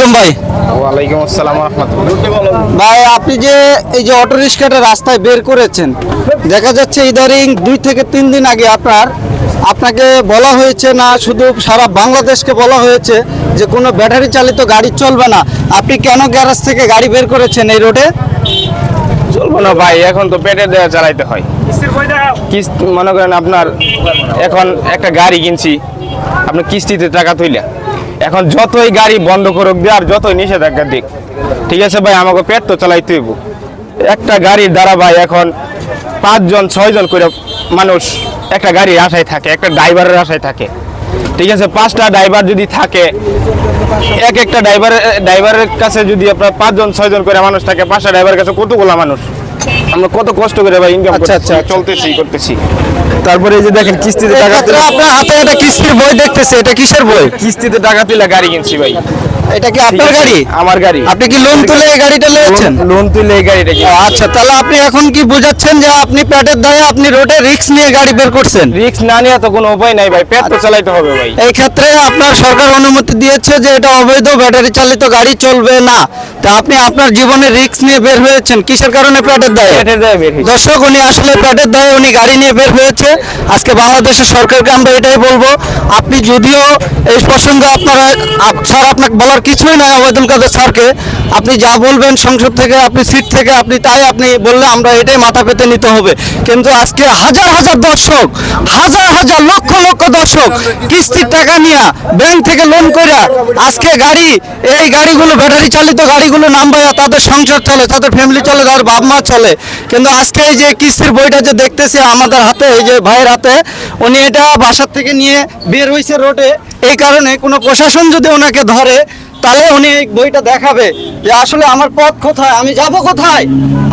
আলাইকুম ভাই। ওয়ালাইকুম আসসালাম রহমতুল্লাহ ভাই আপনি যে এই যে অটো রিক্সাটা রাস্তায় বের করেছেন দেখা যাচ্ছে ইদারিং দুই থেকে তিন দিন আগে আপনার আপনাকে বলা হয়েছে না শুধু সারা বাংলাদেশকে বলা হয়েছে যে কোনো ব্যাটারি চালিত গাড়ি চলবে না। আপনি কেন গ্যারেজ থেকে গাড়ি বের করেছেন এই রোডে? চলবো না ভাই এখন তো পেটে দেওয়া চালাইতে হয়। কিস্তি মনে করেন আপনার এখন একটা গাড়ি কিনছি আপনি কিস্তিতে টাকা তুইলা। এখন যতই গাড়ি বন্ধ করুক দিয়ে আর যতই নিষেধাজ্ঞা দিক, ঠিক আছে ভাই, আমাকে পেট তো চালাইতে হইব। একটা গাড়ির দ্বারা ভাই এখন পাঁচজন, ছয়জন করে মানুষ একটা গাড়ির আশায় থাকে, একটা ড্রাইভারের আশায় থাকে। ঠিক আছে, পাঁচটা ড্রাইভার যদি থাকে, এক একটা ড্রাইভারের ড্রাইভারের কাছে যদি আপনার পাঁচজন, ছয়জন করে মানুষ থাকে, পাঁচটা ড্রাইভারের কাছে কতগুলো মানুষ? আমরা কত কষ্ট করে ভাই ইনকাম আচ্ছা, আচ্ছা আচ্ছা, আচ্ছা। চলতেছি করতেছি। তারপরে এই যে দেখেন কিস্তিতে টাকা তুলে আপনার হাতে একটা কিস্তির বই দেখতেছে এটা কিসের বই? কিস্তিতে টাকা তুলে গাড়ি কিনছি ভাই। এটা কি আপনার গাড়ি? আমার গাড়ি। আপনি কি লোন তুলে এই গাড়িটা নিয়েছেন লোন- তুলে এই গাড়িটা আচ্ছা তাহলে আপনি এখন কি বোঝাচ্ছেন যে আপনি পেটের দায়ে আপনি রোডে রিক্স নিয়ে গাড়ি বের করছেন? রিক্স না নিয়ে তো কোনো উপায় নাই ভাই পেট তো চালাইতে হবে ভাই। এই ক্ষেত্রে আপনার সরকার অনুমতি দিয়েছে যে এটা অবৈধ ব্যাটারি চালিত গাড়ি চলবে না। তা আপনি আপনার জীবনে রিক্স নিয়ে বের হয়েছেন কিসের কারণে পেটের পেটের দায়ে। দর্শক উনি আসলে পেটের দায়ে উনি গাড়ি নিয়ে বের হয়েছে। আজকে বাংলাদেশের সরকারকে আমরা এটাই বলব আপনি যদিও এই প্রসঙ্গে আপনারা স্যার আপনাকে বলার কিছুই নাই আবেদুল কাদের স্যারকে। আপনি যা বলবেন সংসদ থেকে আপনি সিট থেকে আপনি তাই আপনি বললে আমরা এটাই মাথা পেতে নিতে হবে। কিন্তু আজকে হাজার হাজার দর্শক হাজার হাজার লক্ষ লক্ষ দর্শক কিস্তির টাকা নিয়ে ব্যাংক থেকে লোন করে আজকে গাড়ি এই গাড়িগুলো ব্যাটারি চালিত গাড়িগুলো নাম্বায় তাদের সংসার চলে তাদের ফ্যামিলি চলে তাদের বাপ মা চলে। কিন্তু আজকে এই যে কিস্তির বইটা যে দেখতেছি আমাদের হাতে, এই যে ভাইয়ের হাতে, উনি এটা বাসার থেকে নিয়ে বের হয়েছে রোডে। এই কারণে কোনো প্রশাসন যদি ওনাকে ধরে, তাহলে উনি এই বইটা দেখাবে যে আসলে আমার পথ কোথায়, আমি যাব কোথায়?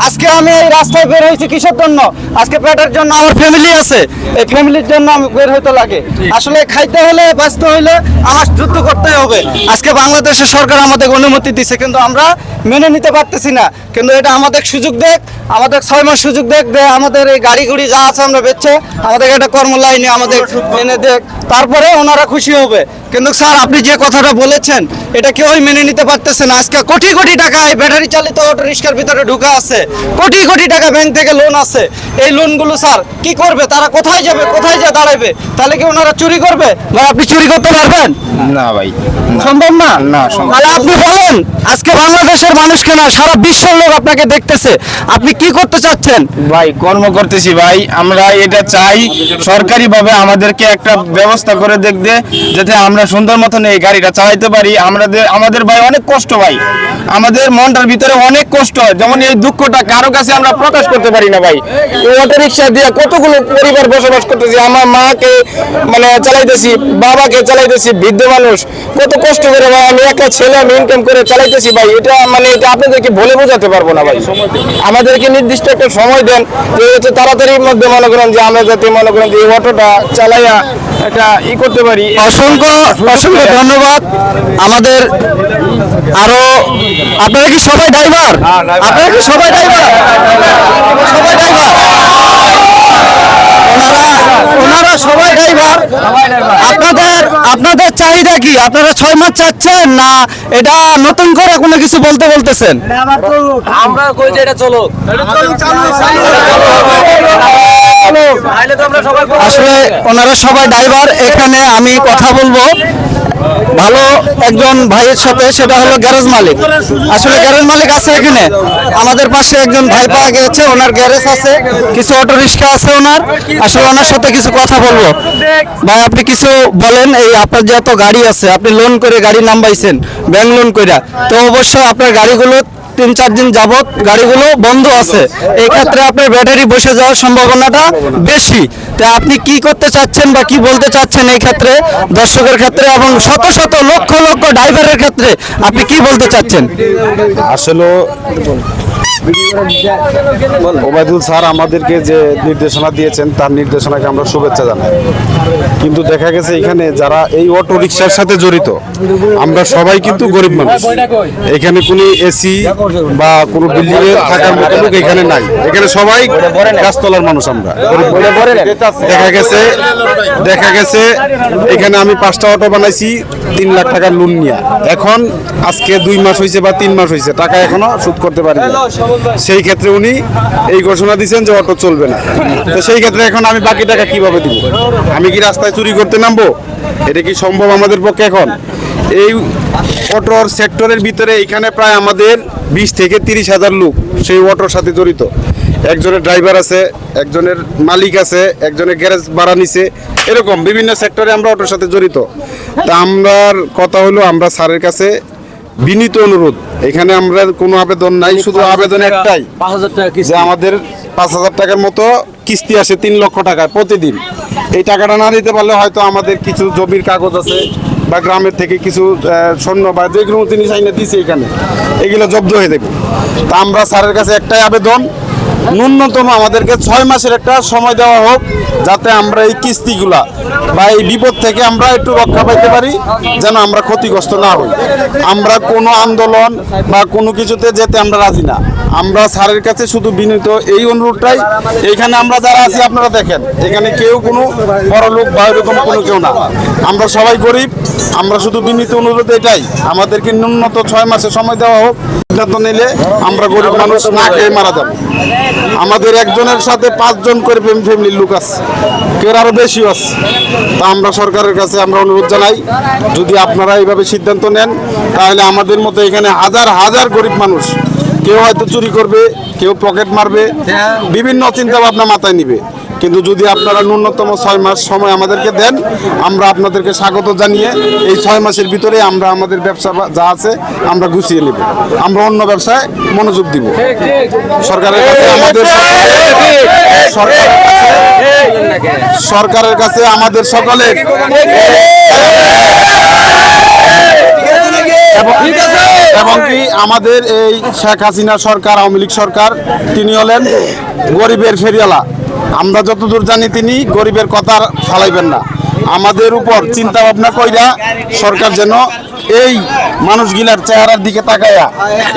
আজকে আমি এই রাস্তায় বের হয়েছি কিসের জন্য? আজকে পেটের জন্য আমার ফ্যামিলি আছে। এই ফ্যামিলির জন্য আমি বের হইতে লাগে। আসলে খাইতে হলে, বাঁচতে হলে আমার যুদ্ধ করতে হবে। আজকে বাংলাদেশের সরকার আমাদের অনুমতি দিছে, কিন্তু আমরা মেনে নিতে পারতেছি না। কিন্তু এটা আমাদের সুযোগ দেখ আমাদের ছয় মাস সুযোগ দেখ দে আমাদের এই গাড়ি গুড়ি যা আছে আমরা বেচছে আমাদের একটা কর্ম লাইনে আমাদের এনে দেখ। তারপরে ওনারা খুশি হবে। কিন্তু স্যার আপনি যে কথাটা বলেছেন এটা কেউই মেনে নিতে পারতেছে না। আজকে কোটি কোটি টাকা এই ব্যাটারি চালিত অটো রিক্সার ভিতরে ঢুকা আছে। কোটি কোটি টাকা ব্যাংক থেকে লোন আছে। এই লোনগুলো স্যার কি করবে? তারা কোথায় যাবে? কোথায় যা দাঁড়াবে? তাহলে কি ওনারা চুরি করবে? ভাই আপনি চুরি করতে পারবেন? না ভাই সম্ভব না? না, সম্ভব তাহলে আপনি বলেন আজকে বাংলাদেশের মানুষকে না সারা বিশ্বের লোক আপনাকে দেখতেছে। আপনি কি করতে চাচ্ছেন? ভাই, কর্ম করতেছি ভাই। আমরা এটা চাই সরকারি ভাবে আমাদেরকে একটা ব্যবস্থা করে দেখতে, যাতে আমরা সুন্দর মতন এই গাড়িটা চালাইতে পারি। আমাদের আমাদের ভাই অনেক কষ্ট ভাই। আমাদের মনটার ভিতরে অনেক কষ্ট হয়। যেমন এই দুঃখটা কারও কাছে আমরা প্রকাশ করতে পারি না ভাই। অটো রিক্সা দিয়ে কতগুলো পরিবার বসবাস করতেছি, আমার মাকে মানে চালাইতেছি, বাবাকে চালাইতেছি, বৃদ্ধ মানুষ। কত কষ্ট করে ভাই, আমি একটা ছেলে, আমি ইনকাম করে চালাইতেছি ভাই। এটা মানে এটা আপনাদেরকে বলে বোঝাতে পারব না ভাই। আমাদেরকে নির্দিষ্ট একটা সময় দেন যে হচ্ছে তাড়াতাড়ির মধ্যে মনে করেন যে আমরা যাতে মনে করেন যে এই অটোটা চালাইয়া এটা ই করতে পারি। অসংখ্য অসংখ্য ধন্যবাদ। আমাদের আরও আপনারা কি সবাই ড্রাইভার হ্যাঁ, আপনারা কি সবাই ড্রাইভার সবাই ড্রাইভার ওনারা সবাই ড্রাইভার আপনাদের আপনাদের চাহিদা কি? আপনারা ছয় মাস চাচ্ছেন না এটা নতুন করে কোনো কিছু বলতে বলতেছেন? আমরা কই যে এটা চলো? আসলে ওনারা সবাই ড্রাইভার এখানে আমি কথা বলব। ভালো একজন ভাইয়ের সাথে, সেটা হলো গ্যারেজ মালিক। আসলে গ্যারেজ মালিক আছে এখানে। আমাদের পাশে একজন ভাই পাওয়া গেছে ওনার গ্যারেজ আছে, কিছু অটো রিক্সা আছে ওনার। আসলে ওনার সাথে কিছু কথা বলব। ভাই, আপনি কিছু বলেন, এই আপনার যে এত গাড়ি আছে, আপনি লোন করে গাড়ি নাম্বাইছেন ব্যাংক লোন করে তো অবশ্য আপনার গাড়িগুলো তিন চার দিন যাবৎ গাড়িগুলো বন্ধ আছে। এই ক্ষেত্রে আপনার ব্যাটারি বসে যাওয়ার সম্ভাবনাটা বেশি। তা আপনি কি করতে চাচ্ছেন বা কি বলতে চাচ্ছেন এই ক্ষেত্রে? দর্শকের ক্ষেত্রে এবং শত শত লক্ষ লক্ষ ড্রাইভারের ক্ষেত্রে আপনি কি বলতে চাচ্ছেন? আসলে ওবায়দুল স্যার আমাদেরকে যে নির্দেশনা দিয়েছেন, তার নির্দেশনাকে আমরা শুভেচ্ছা জানাই। কিন্তু দেখা গেছে এখানে যারা এই অটো রিক্সার সাথে জড়িত, আমরা সবাই কিন্তু গরিব মানুষ। এখানে কোনো এসি বা কোনো বিল্ডিং এ থাকার মতো লোক এখানে নাই। এখানে সবাই গাছতলার মানুষ আমরা। দেখা গেছে দেখা গেছে, এখানে আমি পাঁচটা অটো বানাইছি, তিন লাখ টাকার লোন নিয়ে। এখন আজকে দুই মাস হয়েছে বা তিন মাস হয়েছে টাকা এখনও শোধ করতে পারি সেই ক্ষেত্রে উনি এই ঘোষণা দিয়েছেন যে অটো চলবে না। তো সেই ক্ষেত্রে এখন আমি বাকি টাকা কীভাবে দিব? আমি কি রাস্তায় চুরি করতে নামবো? এটা কি সম্ভব আমাদের পক্ষে এখন? এই অটোর সেক্টরের ভিতরে এখানে প্রায় আমাদের বিশ থেকে তিরিশ হাজার লোক সেই অটোর সাথে জড়িত। একজনের ড্রাইভার আছে, একজনের মালিক আছে, একজনের গ্যারেজ ভাড়া নিছে, এরকম বিভিন্ন সেক্টরে আমরা অটোর সাথে জড়িত। তা আমরার কথা হলো, আমরা স্যারের কাছে বিনীত অনুরোধ এখানে আমরা কোনো আবেদন নাই শুধু আবেদন একটাই পাঁচ হাজার টাকা যে আমাদের পাঁচ হাজার টাকার মতো কিস্তি আসে তিন লক্ষ টাকায় প্রতিদিন। এই টাকাটা না দিতে পারলে হয়তো আমাদের কিছু জমির কাগজ আছে বা গ্রামের থেকে কিছু সৈন্য স্বর্ণ বা যে কোনো জিনিস আইনে দিছে এখানে। এগুলো জব্দ হয়ে দেবে তা আমরা স্যারের কাছে একটাই আবেদন ন্যূনতম আমাদেরকে ছয় মাসের একটা সময় দেওয়া হোক যাতে আমরা এই কিস্তিগুলা বা এই বিপদ থেকে আমরা একটু রক্ষা পাইতে পারি, যেন আমরা ক্ষতিগ্রস্ত না হই। আমরা কোনো আন্দোলন বা কোনো কিছুতে যেতে আমরা রাজি না। আমরা স্যারের কাছে শুধু বিনীত এই অনুরোধটাই। এখানে আমরা যারা আছি, আপনারা দেখেন, এখানে কেউ কোনো বড় লোক বা এরকম কোনো কেউ না। আমরা সবাই গরিব, আমরা শুধু বিনীত অনুরোধ এটাই। আমাদেরকে ন্যূনত ছয় মাসের সময় দেওয়া হোক সিদ্ধান্ত নিলে আমরা গরিব মানুষ না খেয়ে মারা যাব। আমাদের একজনের সাথে পাঁচজন করে ফ্যামিলির লোক আছে, কেউ আরও বেশি আছে। তা আমরা সরকারের কাছে আমরা অনুরোধ জানাই, যদি আপনারা এইভাবে সিদ্ধান্ত নেন, তাহলে আমাদের মতো এখানে হাজার হাজার গরিব মানুষ, কেউ হয়তো চুরি করবে, কেউ পকেট মারবে, বিভিন্ন চিন্তা ভাবনা মাথায় নিবে। কিন্তু যদি আপনারা ন্যূনতম ছয় মাস সময় আমাদেরকে দেন, আমরা আপনাদেরকে স্বাগত জানিয়ে এই ছয় মাসের ভিতরে আমরা আমাদের ব্যবসা যা আছে, আমরা গুছিয়ে নেব। আমরা অন্য ব্যবসায় মনোযোগ দিব। সরকারের কাছে আমাদের সরকারের কাছে- আমাদের সকলের এবং কি আমাদের এই শেখ হাসিনা সরকার, আওয়ামী লীগ সরকার তিনি হলেন গরিবের ফেরিয়ালা আমরা যতদূর জানি তিনি গরিবের কথা ফালাইবেন না। আমাদের উপর চিন্তা ভাবনা কইরা সরকার যেন এই মানুষগুলার চেহারার দিকে তাকায়া,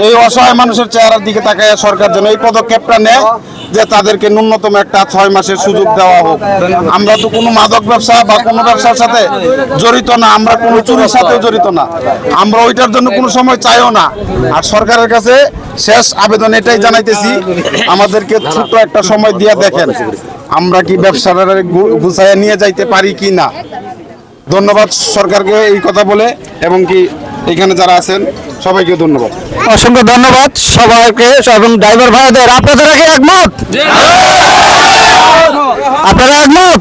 এই অসহায় মানুষের চেহারার দিকে তাকায়া সরকার যেন এই পদক্ষেপটা নেয়। যে তাদেরকে ন্যূনতম একটা ছয় মাসের সুযোগ দেওয়া হোক। আমরা তো কোনো মাদক ব্যবসা বা কোনো ব্যবসার সাথে জড়িত না, আমরা কোনো চুরির সাথে জড়িত না। আমরা ওইটার জন্য কোনো সময় চাইও না। আর সরকারের কাছে শেষ আবেদন এটাই জানাইতেছি, আমাদেরকে ছোট্ট একটা সময় দিয়ে দেখেন, আমরা কি ব্যবসাটা গুছাইয়া নিয়ে যাইতে পারি কি না। ধন্যবাদ সরকারকে এই কথা বলে, এবং কি এখানে যারা আছেন সবাইকে ধন্যবাদ। অসংখ্য ধন্যবাদ সবাইকে এবং ড্রাইভার ভাইদের আপনাদের কি একমত? আপনারা একমত?